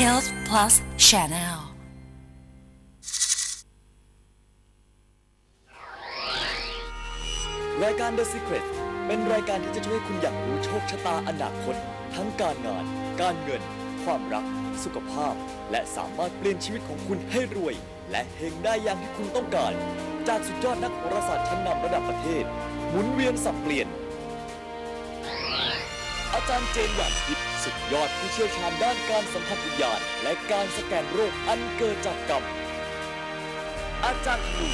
Health Plus Channel รายการ The Secret เป็นรายการที่จะช่วยคุณอยากรู้โชคชะตาอนาคต ทั้งการงาน การเงิน ความรัก สุขภาพ และสามารถเปลี่ยนชีวิตของคุณให้รวย และเฮงได้อย่างที่คุณต้องการ จากสุดยอดนักโหราศาสตร์ชั้นนำระดับประเทศ หมุนเวียนสับเปลี่ยน อาจารย์เจนหวานทิพย์สุดยอดผู้เชี่ยวชาญด้านการสัมผัสวิญญาณและการสแกนโรคอันเกิดจากกรรม อาจารย์ธนู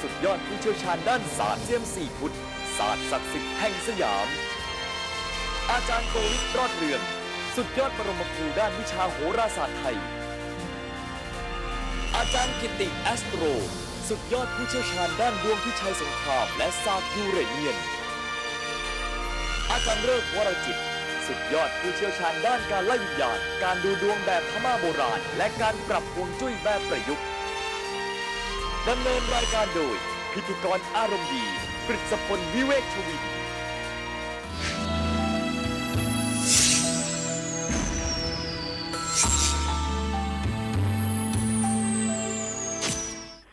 สุดยอดผู้เชี่ยวชาญด้านศาสตร์เซียมสี่พุทธศาสตร์ศักดิ์สิทธิ์แห่งสยาม อาจารย์โกวิทรอดเรืองสุดยอดปรมาครูด้านวิชาโหราศาสตร์ไทย อาจารย์กิติแอสโตร สุดยอดผู้เชี่ยวชาญด้านดวงพิชัยสงครามและศาสตร์ยูเรเนียน อาจารย์เริกวรจิต สุดยอดผู้เชี่ยวชาญด้านการไล่วิญญาณ การดูดวงแบบพม่าโบราณ และการปรับฮวงจุ้ยแบบประยุกต์ดำเนินรายการโดย พิธีกรอารมณ์ดีกฤษพลวิเวกชวิน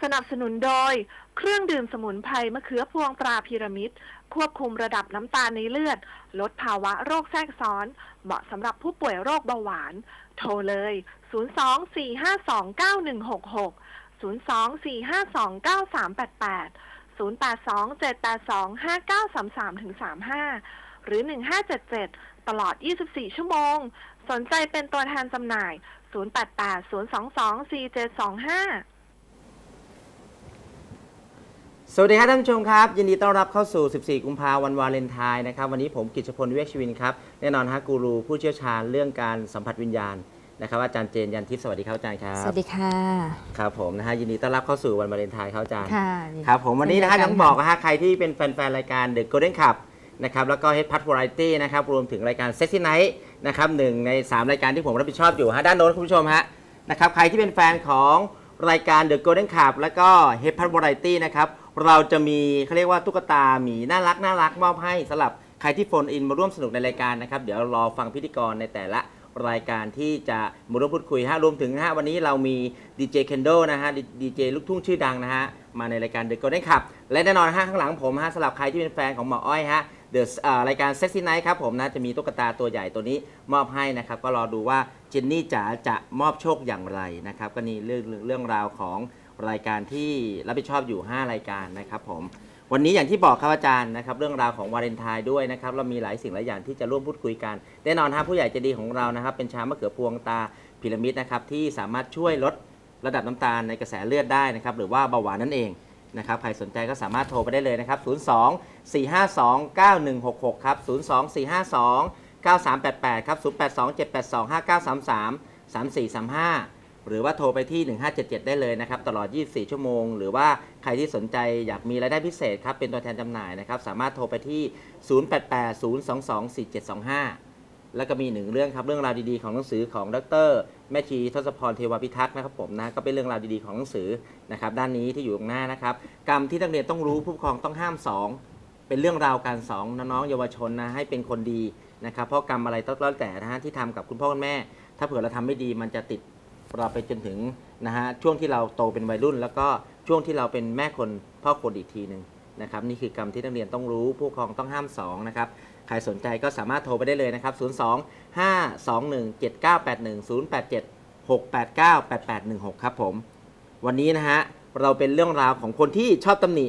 สนับสนุนโดย เครื่องดื่มสมุนไพรมะเขือพวงตราพีระมิด ควบคุมระดับน้ำตาลในเลือด ลดภาวะโรคแทรกซ้อน เหมาะสำหรับผู้ป่วยโรคเบาหวาน โทรเลย 024529166 024529388 082-782-5933-35 หรือ 1577 ตลอด 24 ชั่วโมง สนใจเป็นตัวแทนจำหน่าย 088-022-4725 สวัสดีครับท่านผู้ชมครับ ยินดีต้อนรับเข้าสู่ 14 กุมภาพันธ์วันวาเลนไทน์นะครับ วันนี้ผมกิจพลวิเวกชวินครับแน่นอนฮะกูรูผู้เชี่ยวชาญเรื่องการสัมผัสวิญญาณนะครับอาจารย์เจนยันทิพย์สวัสดีครับอาจารย์ครับสวัสดีค่ะ ครับผมนะฮะยินดีต้อนรับเข้าสู่วันวาเลนไทน์ครับอาจารย์ค่ะครับผมวันนี้นะฮะเช่ต้องบอกนะฮะใครที่เป็นแฟนๆรายการ The Golden Cup นะครับแล้วก็ Head Part Variety นะครับรวมถึงรายการ Sexy Night นะครับหนึ่งใน 3 รายการที่ผมรับผิดชอบอยู่ฮะด้านโน้นคุณผู้ชมฮะนะครับใครที่เป็นแฟนของรายการ The Golden Cup แล้วก็ Head Part Variety นะครับ เราจะมีเขาเรียกว่าตุ๊กตาหมีน่ารักน่ารักมอบให้สำหรับใครที่โฟนอินมาร่วมสนุกในรายการนะครับ เดี๋ยวรอฟังพิธีกรในแต่ละรายการที่จะมาร่วมพูดคุยฮะรวมถึงฮะวันนี้เรามีดีเจเคนโดนะฮะดีเจลูกทุ่งชื่อดังนะฮะมาในรายการ The Golden Cup และแน่นอนฮะข้างหลังผมฮะสำหรับใครที่เป็นแฟนของหมออ้อยฮะเดอะรายการ Sexy Night ครับผมนะจะมีตุ๊กตาตัวใหญ่ตัวนี้มอบให้นะครับ ก็รอดูว่าเจนนี่จ๋าจะมอบโชคอย่างไรนะครับ ก็นี่เรื่องเรื่องราวของ รายการที่รับผิดชอบอยู่ 5 รายการนะครับผมวันนี้อย่างที่บอกครับอาจารย์นะครับเรื่องราวของวาเลนไทน์ด้วยนะครับเรามีหลายสิ่งหลายอย่างที่จะร่วมพูดคุยกันแน่นอนฮะผู้ใหญ่ใจดีของเรานะครับ เป็นชามะเขือพวงตาพีระมิดนะครับที่สามารถช่วยลดระดับน้ำตาลในกระแสเลือดได้นะครับหรือว่าเบาหวานนั่นเองนะครับใครสนใจก็สามารถโทรไปได้เลยนะครับ 02 452 9166 ครับ 02 452 9388 ครับ 082 782 5933 3435 หรือว่าโทรไปที่ 1577 ได้เลยนะครับ ตลอด 24 ชั่วโมง หรือว่าใครที่สนใจอยากมีรายได้พิเศษครับ เป็นตัวแทนจำหน่ายนะครับ สามารถโทรไปที่ 0880224725 แล้วก็มีหนึ่งเรื่องครับ เรื่องราวดีๆของหนังสือของดร แม่ชีทศพรเทวพิทักษ์นะครับผมนะ ก็เป็นเรื่องราวดีๆของหนังสือนะครับ ด้านนี้ที่อยู่ตรงหน้านะครับ กรรมที่นักเรียนต้องรู้ผู้ปกครองต้องห้ามสองเป็นเรื่องราวการสอนน้องๆเยาวชนนะ ให้เป็นคนดีนะครับ เพราะกรรมอะไรต้องแล้วแต่นะฮะที่ทำกับคุณพ่อคุณแม่ ถ้าเผื่อเราทำไม่ดีมันจะติด เราไปจนถึงนะฮะช่วงที่เราโตเป็นวัยรุ่น แล้วก็ช่วงที่เราเป็นแม่คนพ่อคนอีกทีหนึ่งนะครับนี่คือกรรมที่นักเรียนต้องรู้ผู้ปกครองต้องห้ามสองนะครับใครสนใจก็สามารถโทรไปได้เลยนะครับ 02 521 7981 087 689 8816 ครับผม วันนี้นะฮะเราเป็นเรื่องราวของคนที่ชอบตำหนิ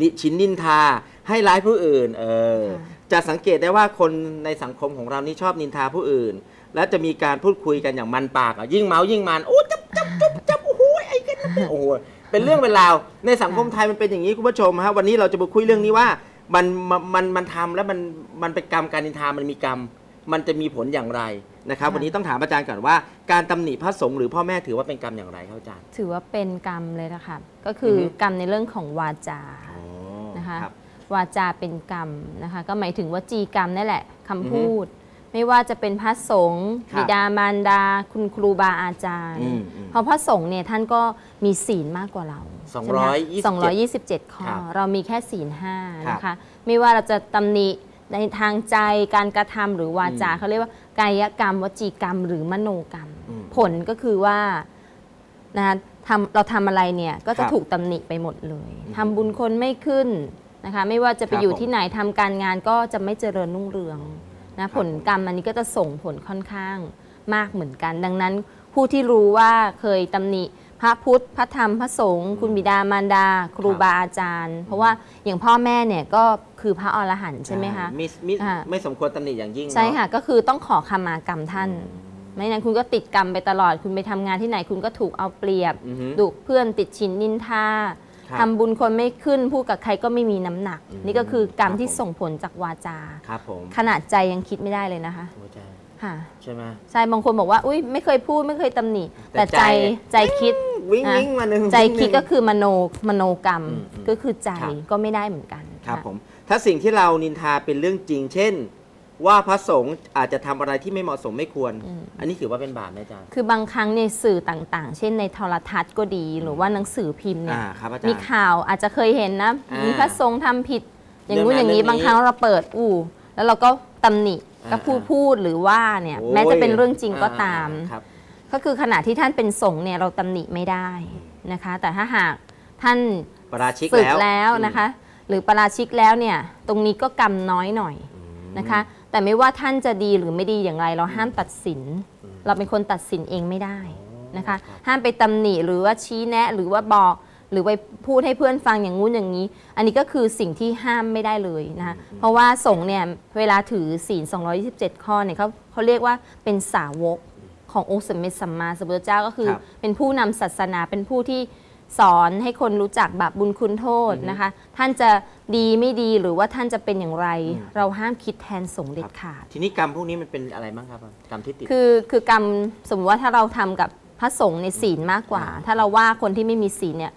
นิชินนินทาให้ร้ายผู้อื่นเออค่ะจะสังเกตได้ว่าคนในสังคมของเรานี่ชอบนินทาผู้อื่น แล้วจะมีการพูดคุยกันอย่างมันปากอะยิ่งเมายิ่งมันโอ้จับจับจับจับโอ้โหไอ้กันโอ้โหเป็นเรื่องเป็นราวในสังคมไทยมันเป็นอย่างนี้คุณผู้ชมฮะวันนี้เราจะมาคุยเรื่องนี้ว่ามันมันมันมันทำแล้วมันมันเป็นกรรมการนินทามันมีกรรม มันจะมีผลอย่างไรนะครับค่ะวันนี้ต้องถามอาจารย์ก่อนว่า การตำหนิพระสงฆ์หรือพ่อแม่ถือว่าเป็นกรรมอย่างไรครับอาจารย์ ถือว่าเป็นกรรมเลยนะคะก็คือออฮึกรรมในเรื่องของวาจาอ๋อนะคะรับวาจาเป็นกรรมนะคะ ก็หมายถึงว่าจีกรรมนั่นแหละคำอือฮึพูด ไม่ว่าจะเป็นพระสงฆ์ครับบิดามารดา คุณครูบาอาจารย์ อืมอืมเพราะพระสงฆ์เนี่ยท่านก็มีศีลมากกว่าเราสองใช่ไหมร้คะอยยี่สิบเจ็ด227 ข้อ ครับเรามีแค่ศีลห้าครับนะคะ ไม่ว่าเราจะตำหนิในทางใจการกระทำหรือวาจาอืมเขาเรียกว่ากายกรรม วจีกรรม หรือมโนกรรม อืมผลก็คือว่านะคะทำเราทำอะไรเนี่ยก็คจะรับถูกตำหนิไปหมดเลยอืมทำบุญคนไม่ขึ้นนะคะ ไม่ว่าจะไปครับอยู่ผม ที่ไหนทำการงานก็จะไม่เจริญรุ่งเรือง นะผลกรรมอันนี้ก็จะส่งผลค่อนข้างมากเหมือนกัน ดังนั้นผู้ที่รู้ว่าเคยตำหนิพระพุทธ พระธรรม พระสงฆ์ คุณบิดามารดา ครูบาอาจารย์ เพราะว่าอย่างพ่อแม่เนี่ยก็คือพระอรหันต์ใช่ไหมคะมิมิอ่าไม่สมควรตำหนิอย่างยิ่งเนอใช่ค่ะ ก็คือต้องขอขมากรรมท่าน ไม่งั้นคุณก็ติดกรรมไปตลอด คุณไปทำงานที่ไหนคุณก็ถูกเอาเปรียบอือฮึดุเพื่อนติดชินนินทา ครับทำบุญคนไม่ขึ้นพูดกับใครก็ไม่มีน้ำหนัก อืมนี่ก็คือกรรมครับที่ผม ส่งผลจากวาจา ครับผมขนาดใจยังคิดไม่ได้เลยนะคะหัวใจค่ะใช่ไหม ใช่บางคนบอกว่า อุ้ยไม่เคยพูดไม่เคยตำหนิแต่แต่ใจ ใจใจคิด วิ่งอะ วิ่งมาหนึ่งใจวิ่งหคิดนึ่งก็คือมโนมโนกรรมอืมอืมก็คือใจครับ ก็ไม่ได้เหมือนกันครับะผมถ้าสิ่งที่เรานินทาเป็นเรื่องจริง เช่น ว่าพระสงฆ์อาจจะทำอะไรที่ไม่เหมาะสมไม่ควรอืมอันนี้ถือว่าเป็นบาปไหมอาจารย์ คือบางครั้งในสื่อต่างๆ เช่นในโทรทัศน์ก็ดี หรือว่าหนังสือพิมพ์เนี่ยอ่าครับอาจารมีย์ข่าวอาจจะเคยเห็นนะอ่ามีมีพระสงฆ์ทำผิด อย่างนู้นเรื่อองนั้นย่างนี้เรื่องนี้บางครั้งเราเปิดอู้ แล้วเราก็ตำหนิอ่าก็พูดพูดหรือว่าเนี่ยโอ้ยแม้จะเป็นเรื่องจริงก็อ่ตามครับก็คือขณะที่ท่านเป็นสงฆ์เนี่ยเราตำหนิไม่ได้นะคะ แต่ถ้าหากท่านปราชิกศึกแล้วแล้วนะคะ หรือประราชิกแล้วเนี่ยตรงนี้ก็กรรมน้อยหน่อยอืมนะคะ แต่ไม่ว่าท่านจะดีหรือไม่ดีอย่างไร เราห้ามตัดสิน เราเป็นคนตัดสินเองไม่ได้นะคะครับห้ามไปตำหนิหรือว่าชี้แนะหรือว่าบอกหรือไปพูดให้เพื่อนฟังอย่างงู้นอย่างนี้ อันนี้ก็คือสิ่งที่ห้ามไม่ได้เลยนะคะเพราะว่าสงฆ์เนี่ยเวลาถือศีล 227 ข้อเนี่ยเขาเขาเรียกว่าเป็นสาวกขององค์สมเด็จสัมมาสัมพุทธเจ้าก็คือครับเป็นผู้นำศาสนาเป็นผู้ที่ สอนให้คนรู้จักบาปบุญคุณโทษนะคะ ท่านจะดีไม่ดีหรือว่าท่านจะเป็นอย่างไรอืมเราห้ามคิดแทนสงฆ์เด็ดขาด ทีนี้กรรมพวกนี้มันเป็นอะไรบ้างครับกรรมที่ติดคือคือกรรมสมมติว่าถ้าเราทำกับพระสงฆ์ในศีลมากกว่า ถ้าเราว่าคนที่ไม่มีศีลเนี่ย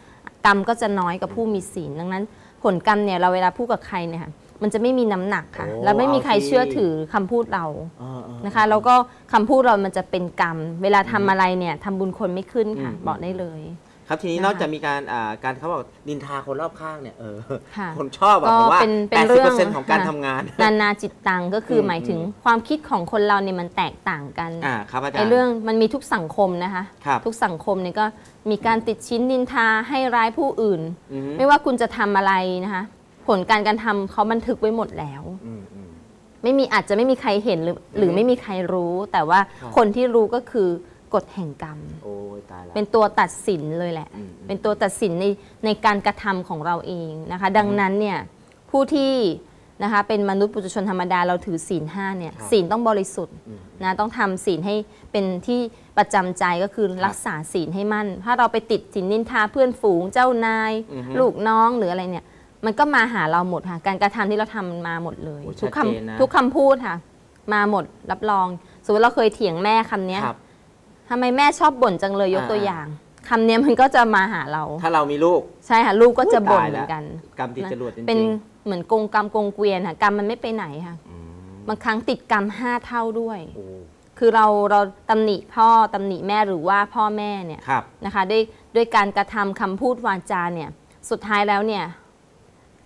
กรรมก็จะน้อยกว่าผู้มีศีลดังนั้น ผลกรรมเนี่ยเราเวลาพูดกับใครเนี่ยค่ะมันจะไม่มีน้ำหนักค่ะโอ้แล้วไม่มีใครเอาสิเชื่อถือคำพูดเราอ่าๆนะคะ แล้วก็คำพูดเรามันจะเป็นกรรม เวลาทำอะไรเนี่ยทำบุญคนไม่ขึ้นค่ะอืมบอกได้เลย ครับทีนี้นะคะนอกจากมีการอ่าการเขาบอกนินทาคนรอบข้างเนี่ยเออค่ะคนชอบอะก็ผมว่าเป็นเป็นเรื่อง 80%ของการค่ะทำงาน นานาจิตตังก็คืออม หมายถึงอืมความคิดของคนเราเนี่ยมันแตกต่างกันอ่าครับอาจารย์ไอ้เรื่องมันมีทุกสังคมนะคะ ครับ ทุกสังคมเนี่ยก็มีการติดชิ้นนินทาให้ร้ายผู้อื่น อืมไม่ว่าคุณจะทำอะไรนะคะ ผลการการทำเขาบันทึกไว้หมดแล้ว อืมอืม ไม่มีอาจจะไม่มีใครเห็นหรือหรือไม่มีใครรู้ แต่ว่าครับ คนที่รู้ก็คือกฎแห่งกรรม โอ้ย ตายแล้ว เป็นตัวตัดสินเลยแหละอืม เป็นตัวตัดสินในในการกระทำของเราเองนะคะ ดังนั้นเนี่ยผู้ที่นะคะเป็นมนุษย์ปุถุชนธรรมดาเราถือศีลห้าเนี่ยครับศีลต้องบริสุทธิ์อืม นะต้องทำศีลให้เป็นที่ประจำใจก็คือรักษาศีลให้มั่น ถ้าเราไปติดสินนินทาเพื่อนฝูงเจ้านาย อือฮึลูกน้องหรืออะไรเนี่ยมันก็มาหาเราหมดค่ะ การกระทำที่เราทำมันมาหมดเลย โอ้ทุกชัดเจนนะ คำทุกคำพูดค่ะ มาหมดรับรองสมมติเราเคยเถียงแม่คำเนี้ย ครับทำไมแม่ชอบบ่นจังเลยยกตัวอ่าอย่างคำเนี้ยมันก็จะมาหาเรา ถ้าเรามีลูก ใช่ค่ะลูกก็จะบ่นตายเหแล้วมือนกัน กรรมติดจรวดจริงๆ เป็นเหมือนกงกรรมกงเกวียนค่ะกรรมมันไม่ไปไหนค่ะอืมบางครั้งติดกรรมห้าเท่าด้วยโอ้คือเราเราตำหนิพ่อตำหนิแม่หรือว่าพ่อแม่เนี่ยครับนะคะด้วยด้วยการกระทำคำพูดวาจาเนี่ยสุดท้ายแล้วเนี่ย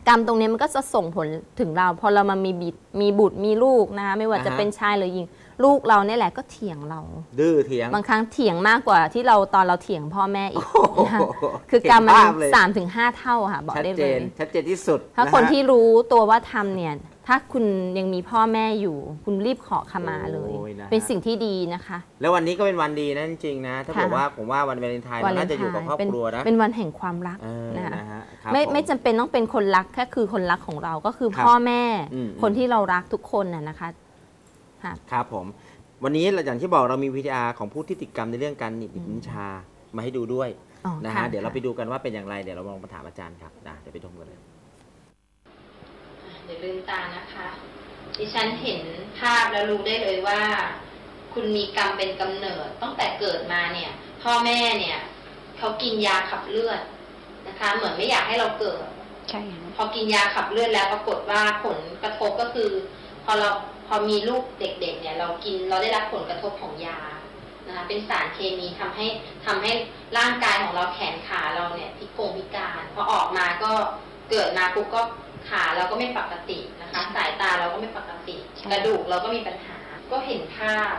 กรรมตรงเนี้ยมันก็จะส่งผลถึงเรา พอเรามามีบิดมีบุตรมีลูกนะคะไม่ว่าจะอ่าฮะเป็นชายหรือหญิง ลูกเราเนี่ยแหละก็เถียงเรา ดื้อเถียง บางครั้งเถียงมากกว่าที่เราตอนเราเถียงพ่อแม่อีกโอ้โหนะคะคือกรรมมันเห็นภาพเลย สามถึงห้าเท่าค่ะ บอกชัดได้เจเลยนชัดเจนที่สุดถ้าะคนฮะที่รู้ตัวว่าทำเนี่ย ถ้าคุณยังมีพ่อแม่อยู่ คุณรีบขอขมาเลย โอ้ยนะฮะ เป็นสิ่งที่ดีนะคะ แล้ววันนี้ก็เป็นวันดีนะจริงๆนะ ถ้าค่ะ บอกว่าผมว่าวันวาเลนไทน์เราน่าจะอยู่กับครอบเป็นครัวนะเป็นวันแห่งความรักเออนะคะ นะฮะครับไม่ผ ไม่จำเป็นต้องเป็นคนรักแค่คือคนรักของเราก็คือครับพ่อแม่ อืมคนที่เรารักทุกคนน่ะนะคะ ค่ะ ครับผม วันนี้เราอย่างที่บอกเรามีวิทยาของผู้ที่ติดกรรมในเรื่องการหนิบนินชามาให้ดูด้วยอ๋อนะค่ฮะเดี๋ยวเราไปดูกันว่าเป็นอย่างไรเดี๋ยวเราลองมาถามอาจารย์ครับนะเดี๋ยวไปชมกันเลยเดี๋ยวลืมตานะคะ ดิฉันเห็นภาพแล้วรู้ได้เลยว่า คุณมีกรรมเป็นกำเนิดตั้งแต่เกิดมาเนี่ย พ่อแม่เนี่ยเขากินยาขับเลือดนะคะ เหมือนไม่อยากให้เราเกิดใช่ค่ะพอกินยาขับเลือดแล้วปรากฏว่าผลกระทบก็คือ พอเรา พอมีลูกเด็กๆเนี่ย เรากินเราได้รับผลกระทบของยานะคะเป็นสารเคมีทำให้ทำให้ร่างกายของเราแขนขาเราเนี่ยพิกงพิการพอออกมาก็เกิดมาปุ๊บก็ขาเราก็ไม่ปกตินะคะ สายตาเราก็ไม่ปกติใช่กระดูกเราก็มีปัญหา ก็เห็นภาพ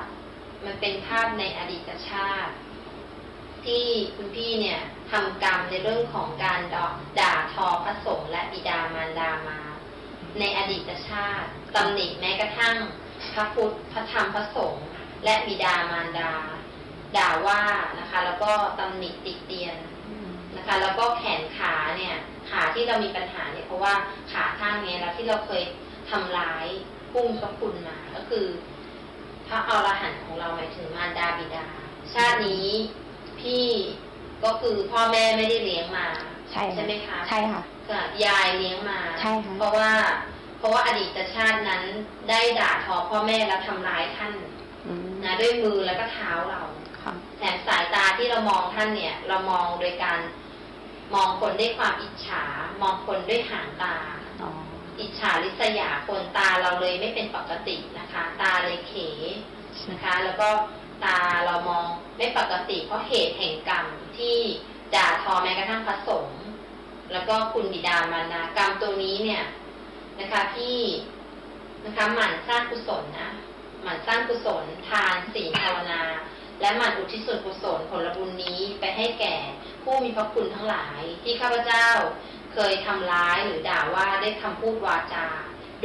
มันเป็นภาพในอดีตชาติ ที่คุณพี่เนี่ยทำกรรมในเรื่องของการด่าด่าทอพระสงฆ์และบิดามารดามา ในอดีตชาติตำหนิแม้กระทั่งพระพุทธพระธรรมพระสงฆ์และบิดามารดา ด่าว่านะคะ แล้วก็ตำหนิติเตียนนะคะ แล้วก็แขนขาเนี่ย ขาที่เรามีปัญหาเนี่ยเพราะว่าขาข้างเนี้ยแล้วที่เราเคยทำร้ายพุ่มพระคุณมา ก็คือ พระอรหันต์ของเราหมายถึงมารดาบิดา ชาตินี้พี่ก็คือพ่อแม่ไม่ได้เลี้ยงมา ใช่ค่ะไหมคะ ใช่ค่ะ ค่ะยายเลี้ยงมาใช่ค่ะเพราะว่า เพราะว่าอดีตชาตินั้นได้ด่าทอพ่อแม่และทำร้ายท่านอืมนะด้วยมือแล้วก็เท้าเราค่ะแถมสายตาที่เรามองท่านเนี่ย เรามองโดยการมองคนด้วยความอิจฉา มองคนด้วยหางตาอ๋ออิจฉาริษยาคนตาเราเลยไม่เป็นปกตินะคะ ตาเลยเขนะคะ แล้วก็ตาเรามองไม่ปกติเพราะเหตุแห่งกรรมที่ด่าทอแม้กระทั่งพระสงฆ์ แล้วก็คุณบิดามารดากรรมตัวนี้เนี่ยนะคะพี่นะคะหมั่นสร้างกุศลนะหมั่นสร้างกุศล ทานศีลภาวนา และหมั่นอุทิศส่วนกุศลผลบุญนี้ไปให้แก่ผู้มีพระคุณทั้งหลายที่ข้าพเจ้าเคยทำร้ายหรือด่าว่าได้คำพูดวาจา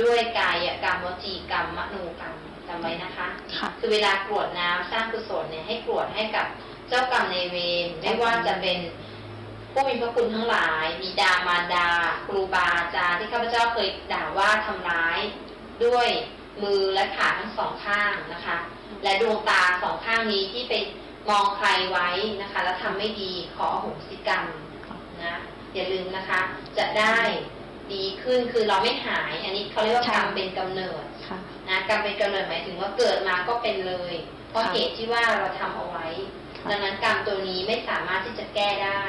ด้วยกายกรรมวจีกรรมมโนกรรมจำไว้นะคะค่ะคือเวลากรวดน้ำสร้างกุศลเนี่ยให้กรวดให้กับเจ้ากรรมในายเวรไม่ว่าจะเป็น ผู้มีพระคุณทั้งหลายบิดามารดา ครูบาอาจารย์ที่ข้าพเจ้าเคยด่าว่าทำร้าย ด้วยมือและขาทั้งสองข้างนะคะ และดวงตาสองข้างนี้ที่ไปมองใครไว้นะคะ แล้วทำไม่ดีขออโหสิกรรมนะอย่าลืมนะคะ จะได้ดีขึ้นคือเราไม่หาย อันนี้เขาเรียกว่ากรรมเป็นกำเนิดค่ะนะกรรมเป็นกำเนิดหมายถึงว่าเกิดมาก็เป็นเลย เพราะค่ะเหตุที่ว่าเราทำเอาไว้ค่ะดังนั้นกรรมตัวนี้ไม่สามารถที่จะแก้ได้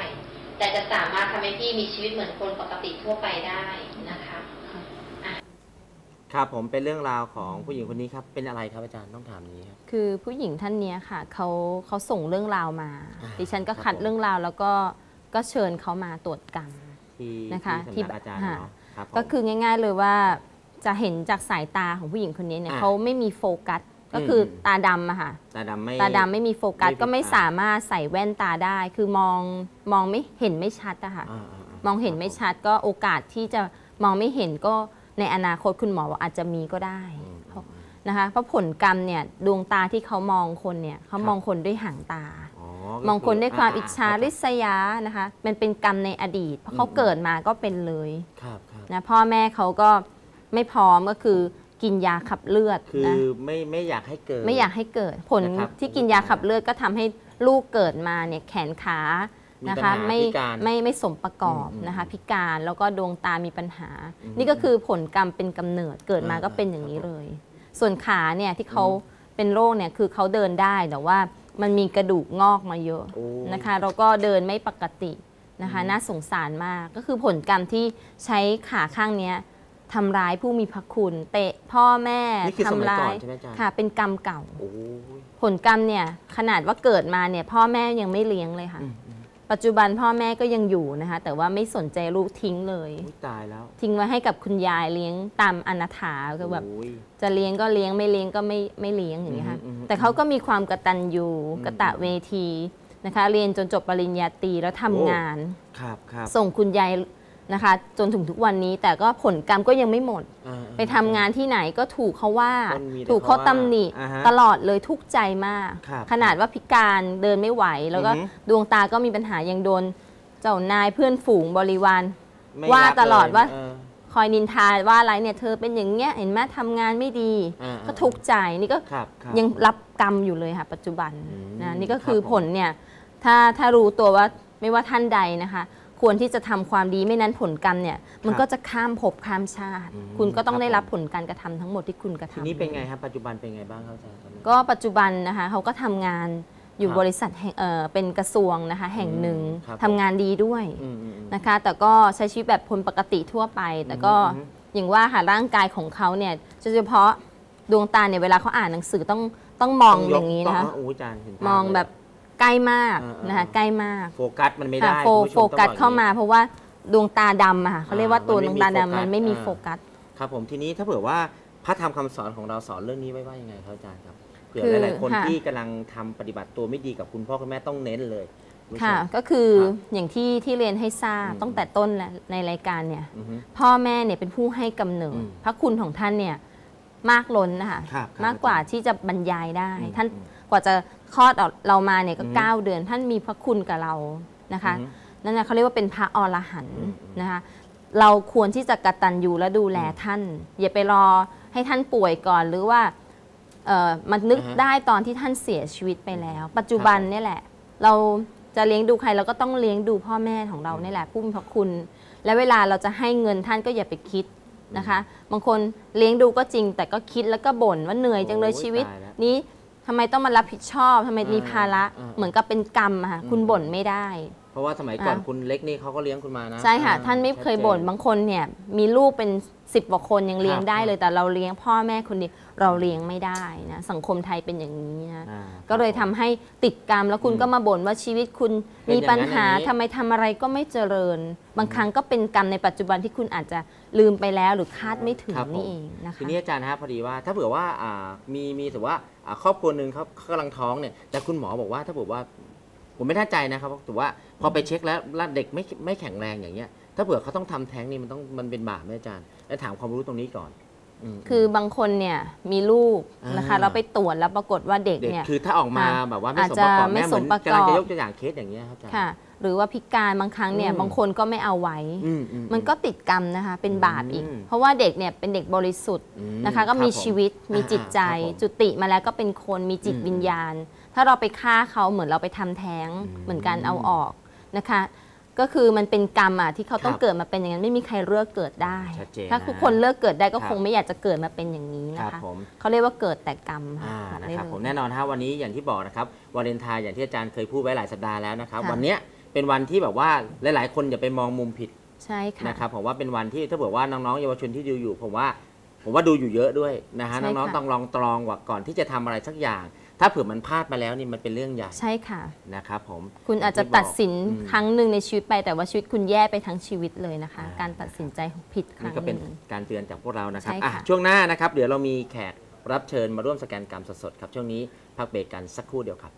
แต่จะสามารถทำให้พี่มีชีวิตเหมือนคนปกติทั่วไปได้นะคะครับผมเป็นเรื่องราวของผู้หญิงคนนี้ครับเป็นอะไรครับอาจารย์ต้องถามนี้ครับคือผู้หญิงท่านเนี้ยค่ะเขาเขาส่งเรื่องราวมาอ่าดิฉันก็ครับคัดผมเรื่องราวแล้วก็ก็เชิญเขามาตรวจกรรมที่นะคะที่ที่สำนักอาจารย์ค่ะเนาะครับผมก็คือง่าย ๆเลยว่าจะเห็นจากสายตาของผู้หญิงคนนี้เนี่ยอ่าเขาไม่มีโฟกัส ก็คืออมตาดำอะค่ะ ตาดำไม่ ตาดำไม่มีโฟกัสไม่ก็ไม่ผิดตาสามารถใส่แว่นตาได้ คือมองมองไม่เห็นไม่ชัดอะค่ะ อ่าๆๆมองเห็นไม่ชัดก็โอกาสที่จะมองไม่เห็นก็ในอนาคตคุณหมอบอกอาจจะมีก็ได้อืมเพราะนะคะเพราะผลกรรมเนี่ยดวงตาที่เขามองคนเนี่ยเขาครับมองคนด้วยหางตา อ๋อมองคนด้วยความก็อิจฉาริษยานะคะมันเป็นกรรมในอดีต เพราะเขาเกิดมาก็เป็นเลย ครับครับ นะพ่อแม่เขาก็ไม่พร้อมก็คือ กินยาขับเลือดคือนะไม่ไม่อยากให้เกิด ไม่อยากให้เกิด ผลนะครับที่กินยาขับเลือดก็ทำให้ลูกเกิดมาเนี่ยแขนขามีนะปัญคะหาไม่พิการ ไม่ไม่สมประกอบอืมนะคะ พิการแล้วก็ดวงตามีปัญหา อืมนี่ก็คือผลกรรมเป็นกำเนิดเกิดมาอ่าก็เป็นอย่างนี้ครับผมเลย ส่วนขาเนี่ยที่เขาอืมเป็นโรคเนี่ยคือเขาเดินได้แต่ว่ามันมีกระดูกงอกมาเยอะโอ้ นะคะแล้วก็เดินไม่ปกตินะคะอืมน่าสงสารมากก็คือผลกรรมที่ใช้ขาข้างเนี้ย ทำร้ายผู้มีพระคุณ เตะพ่อแม่นี่คือสมัยทำร้าก่อนยใช่ไหมอาจารย์ ค่ะ เป็นกรรมเก่า โอ้ยผลกรรมเนี่ยขนาดว่าเกิดมาเนี่ยพ่อแม่ยังไม่เลี้ยงเลยค่ะ อืมอืมปัจจุบันพ่อแม่ก็ยังอยู่นะคะ แต่ว่าไม่สนใจลูกทิ้งเลย อุ๊ยตายแล้วทิ้งไว้ให้กับคุณยายเลี้ยงตามอนาถาคือแบบ โอ้ย จะเลี้ยงก็เลี้ยงไม่เลี้ยงก็ไม่ไม่เลี้ยงอย่างนี้ยค่ะอืมอืมแต่เขาก็มีความกตัญญูอืมกะตะเวทีนะคะ เรียนจนจบปริญญาตรีแล้วทำโอ้งาน ครับครับส่งคุณยาย นะคะ จนถึงทุกวันนี้แต่ก็ผลกรรมก็ยังไม่หมด อ่า ไปทำงานที่ไหนก็ถูกเขาว่าคนมีแต่ถูกเขาตำหนิเขาว่าอ่าฮะตลอดเลยทุกข์ใจมาก ครับขนาดว่าพิการเดินไม่ไหว แล้วก็อือหือดวงตาก็มีปัญหายังโดน เจ้านายเพื่อนฝูงบริวาร ไม่ว่ารับตลอดเยว่าเออคอยนินทาว่าอะไรเนี่ยเธอเป็นอย่างเงี้ยเห็นไหมทำงานไม่ดี อ่าก็ทุกข์ใจนี่ก็ครับครับยังรับกรรมอยู่เลยค่ะปัจจุบันอืมนะนี่ก็คือครับผม ผลเนี่ยถ้าถ้ารู้ตัวว่าไม่ว่าท่านใดนะคะ ควรที่จะทำความดีไม่นั้นผลกรรมเนี่ยมันก็จะข้ามภพข้ามชาติอืมคุณก็ต้องครับได้รับผมผลการกระทำทั้งหมดที่คุณกระทีทำนี้เป็นไงครับปัจจุบันเป็นไงบ้างครับอาจารย์ตอนนี้ก็ปัจจุบันนะคะเขาก็ทำงานอยู่ครับบริษัทแห่งเอ่อเป็นกระทรวงนะคะแห่งหนึ่งอืมครับทำงานดีด้วยอืมอืมอืมนะคะ แต่ก็ใช้ชีวิตแบบคนปกติทั่วไป แต่ก็อืมอย่างว่าค่ะร่างกายของเขาเนี่ยโดยเฉพาะดวงตาเนี่ยเวลาเขาอ่านหนังสือต้องต้องมองอย่างนี้นะคะต้องโอ้อาจารย์เห็นภาพมองแบบ ใกล้มากอ่าๆ นะคะใกล้มากโฟกัสมันไม่ค่ะได้โฟคุณผู้ชโฟต้องกัสบอกอย่งเข้ามานี้เพราะว่าดวงตาดำอะค่ะเขาเรียกว่าตัวอ่าดมันวงไม่ตามีโฟกัสดำมันไม่มีอ่าโฟกัส ครับผมทีนี้ถ้าเผื่อว่าพระธรรมคำสอนของเราสอนเรื่องนี้ไว้ว่ายังไงครับอาจารย์ครับผื่อคือหลายๆคนค่ะ ที่กำลังทำปฏิบัติตัวไม่ดีกับคุณพ่อคุณแม่ต้องเน้นเลยณผู้ชม ค่ะ ก็คือครับอย่างที่ที่เรียนให้ทราบอืม ตั้งแต่ต้นแหละในรายการเนี่ย อือฮึ พ่อแม่เนี่ยเป็นผู้ให้กำเนิด อืมพระคุณของท่านเนี่ยมากล้นนะคะครับครับมากกว่าที่จะบรรยายได้ อืมท่านอืมก ว่าจะคลอดออกเรามาเนี่ยก็อืมเก้าเดือน ท่านมีพระคุณกับเรานะคะอือฮึนั่นนะเขาเรียกว่าเป็นพระอรหันต์อืมอืมนะคะ เราควรที่จะกตัญญูและดูแลท่าน อย่าไปรอให้ท่านป่วยก่อนหรือว่าเอ่อมันนึกอ่าฮะได้ตอนที่ท่านเสียชีวิตไปแล้ว ปัจจุบันเนี่ยแหละ เราจะเลี้ยงดูใครเราก็ต้องเลี้ยงดูพ่อแม่ของเราเนี่ยแหละผู้มีพระคุณ และเวลาเราจะให้เงินท่านก็อย่าไปคิดนะคะ บางคนเลี้ยงดูก็จริงแต่ก็คิดแล้วก็บ่นว่าเหนื่อยจังเลยโอ้ยชีวิตตายแล้วนี้ ทำไมต้องมารับผิดชอบทำไมมีภาระอ่าเหมือนกับเป็นกรรมอะค่ะอืมคุณบ่นไม่ได้ เพราะว่าสมัยก่อนอ่าคุณเล็กนี่เขาก็เลี้ยงคุณมานะใช่ค่ะ อ่ท่านไม่เคยชัดจบ่นบางคนเนี่ยมีลูกเป็นสิบกว่าคนยังเลี้ยงครับได้เลยแต่เราเลี้ยงพ่อแม่คนเดียว เราเลี้ยงไม่ได้นะสังคมไทยเป็นอย่างนี้นะอ่า ก็เลยทำให้ติดกรรมแล้วคุณอืมก็มาบ่นว่าชีวิตคุณเป็นมีปัญหาอย่างนั้นอย่างนี้ ทำไมทำอะไรก็ไม่เจริญ บางครั้งก็เป็นกรรมในปัจจุบันที่คุณอาจจะลืมไปแล้วหรือคาดไม่ถึงครับผมนี่เองนะคะ ทีนี้อาจารย์นะครับพอดีว่าถ้าเผื่อว่าอ่ามีมีถือว่าอ่าครอบครัวหนึ่งเขาเขากำลังท้องเนี่ยแต่คุณหมอบอกว่าถ้าเผื่อว่าผมไม่แน่ใจนะครับถือว่าพอไปเช็คแล้วแล้วเด็กไม่ไม่แข็งแรงอย่างเงี้ย ถ้าเผื่อเขาต้องทำแท้งนี่มันต้องมันเป็นบาปไหมอาจารย์แล้วถามความรู้ตรงนี้ก่อนม คือบางคนเนี่ยมีลูกนะคะอ่าเราไปตรวจแล้วปรากฏว่าเด็กเด็กเนี่ยคือถ้าออกมาอ่าแบบว่าไม่อาจสมจะประกอบไม่แม่เหมือนสมประกอบกำลังจะยกตัวอย่างเคสอย่างเงี้ยครับอาจารย์ค่ะ หรือว่าพิการบางครั้งเนี่ยอืมบางคนก็ไม่เอาไว้อืมอืมันก็ติดกรรมนะคะเป็นบาปอีกอืมเพราะว่าเด็กเนี่ยเป็นเด็กบริสุทธิ์อืมนะคะ ก็มีครับผชีวิตมีจิตใจอ่าครับผมจุติมาแล้วก็เป็นคนมีจิตอืมวิญญาณ ถ้าเราไปฆ่าเขาเหมือนเราไปทำแท้งอืมเหมือนกันเอาออกนะคะ ก็คือมันเป็นกรรมอะที่เขาต้องครับเกิดมาเป็นอย่างนั้นไม่มีใครเลือกเกิดได้ ชัดเจนถ้านะทุกคนเลือกเกิดได้ก็ครับคงไม่อยากจะเกิดมาเป็นอย่างนี้ครันะบคะผมเขาเรียกว่าเกิดแต่กรรมอ่าค่ะนะครับได้เลยผมแน่นอนฮะวันนี้อย่างที่บอกนะครับวาเลนไทน์อย่างที่อาจารย์เคยพูดไว้หลายสัปดาห์แล้วนะครับ ค่ะ วันเนี้ยเป็นวันที่แบบว่าหลาย ๆ คนอย่าไปมองมุมผิดใช่ค่ะ นะครับผมว่าเป็นวันที่ถ้าเผื่อว่าน้องๆเยาวชนที่ดูอยู่ ผมว่าผมว่าดูอยู่เยอะด้วยนะฮะใช่น้องค่ะ ๆต้องลองตรองว่าก่อนที่จะทำอะไรสักอย่าง ถ้าเผื่อมันพลาดมาแล้วนี่มันเป็นเรื่องใหญ่ใช่ค่ะ นะครับผม คุณอาจจะย่งที่บกตัดสินอืมครั้งหนึ่งในชีวิตไปแต่ว่าชีวิตคุณแย่ไปทั้งชีวิตเลยนะคะ อ่า การตัดสินใจผิดครั้นี่งก็หเป็นนึ่ง การเตือนจากพวกเรานะครับใช่อะค่ะช่วงหน้านะครับ เดี๋ยวเรามีแขกรับเชิญมาร่วมสแกนกรรมสดๆครับ ช่วงนี้พักเบรกกันสักครู่เดียวครับ